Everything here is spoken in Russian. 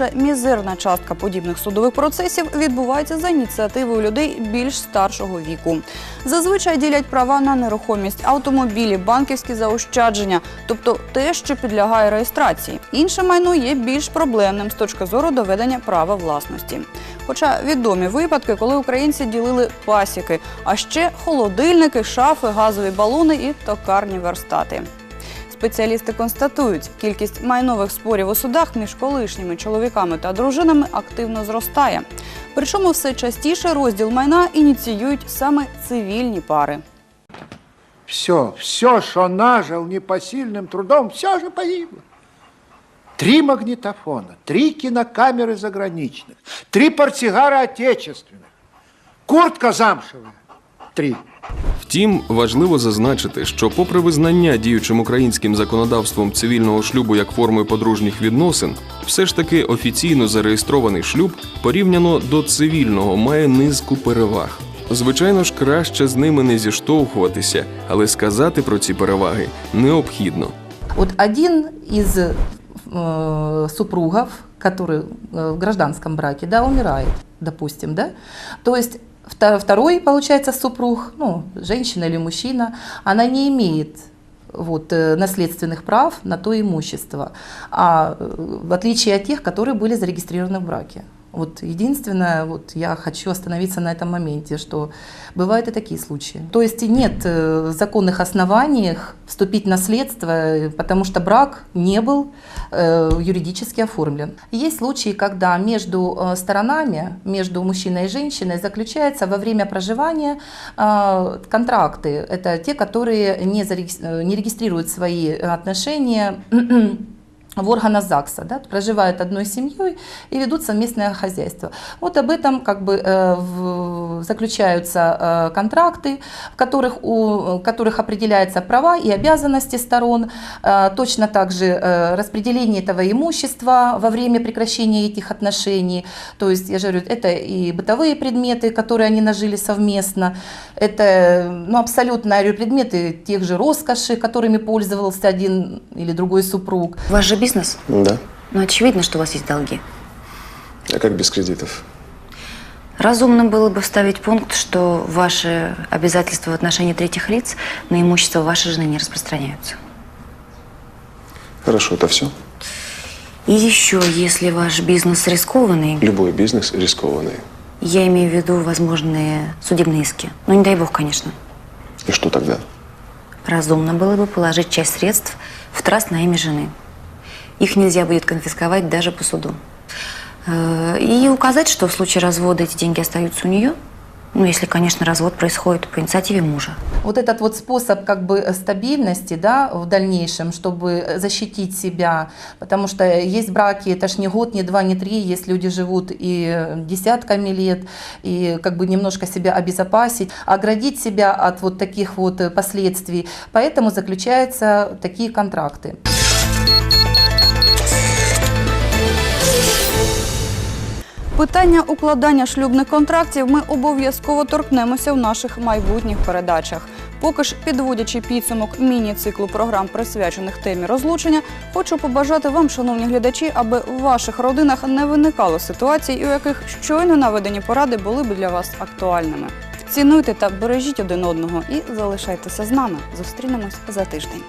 Лише мізерна частка подібних судових процесів відбувається за ініціативою людей більш старшого віку. Зазвичай ділять права на нерухомість, автомобілі, банківські заощадження, тобто те, що підлягає реєстрації. Інше майно є більш проблемним з точки зору доведення права власності. Хоча відомі випадки, коли українці ділили пасіки, а ще холодильники, шафи, газові балони і токарні верстати. Спеціалісти констатують, кількість майнових спорів у судах між колишніми чоловіками та дружинами активно зростає. Причому все частіше розділ майна ініціюють саме цивільні пари. Все, все, что нажил непосильным трудом, все же погибло. Три магнитофона, три кинокамеры заграничных, три портсигара отечественных, куртка замшевая, три. Втім, важливо зазначити, що, попри визнання діючим українським законодавством цивільного шлюбу як форми подружніх відносин, все ж таки офіційно зареєстрований шлюб порівняно до цивільного має низку переваг. Звичайно ж, краще з ними не зіштовхуватися, але сказати про ці переваги необхідно. Вот один из э, супругов, который э, в гражданском браке, да, умирает, допустим, да, то есть вто- второй, получается, супруг, ну, женщина или мужчина, она не имеет вот, э, наследственных прав на то имущество, а э, в отличие от тех, которые были зарегистрированы в браке. Вот единственное, вот я хочу остановиться на этом моменте, что бывают и такие случаи. То есть нет э, законных оснований вступить в наследство, э, потому что брак не был э, юридически оформлен. Есть случаи, когда между сторонами, между мужчиной и женщиной заключается во время проживания контракты. Это те, которые не, э, не регистрируют свои отношения в органах ЗАГСа, да, проживают одной семьей и ведут совместное хозяйство. Вот об этом как бы э, в- заключаются э, контракты, в которых, у, в которых определяются права и обязанности сторон, э, точно так же э, распределение этого имущества во время прекращения этих отношений. То есть, я же говорю, это и бытовые предметы, которые они нажили совместно, это ну, абсолютно говорю, предметы тех же роскоши, которыми пользовался один или другой супруг. Ваш же бизнес? Да. Ну, очевидно, что у вас есть долги. А как без кредитов? Разумно было бы вставить пункт, что ваши обязательства в отношении третьих лиц на имущество вашей жены не распространяются. Хорошо, это все. И еще, если ваш бизнес рискованный, Любой бизнес рискованный. я имею в виду возможные судебные иски. Ну, не дай бог, конечно. И что тогда? Разумно было бы положить часть средств в траст на имя жены. Их нельзя будет конфисковать даже по суду. Э, И указать, что в случае развода эти деньги остаются у нее. Ну, если, конечно, развод происходит по инициативе мужа. Вот этот вот способ как бы стабильности да, в дальнейшем, чтобы защитить себя, потому что есть браки, это ж не год, не два, не три, есть люди живут и десятками лет, и как бы немножко себя обезопасить, оградить себя от вот таких вот э, последствий. Поэтому заключаются такие контракты. Питання укладання шлюбних контрактів ми обов'язково торкнемося в наших майбутніх передачах. Поки ж, підводячи підсумок міні-циклу програм, присвячених темі розлучення, хочу побажати вам, шановні глядачі, аби в ваших родинах не виникало ситуацій, у яких щойно наведені поради були б для вас актуальними. Цінуйте та бережіть один одного і залишайтеся з нами. Зустрінемось за тиждень.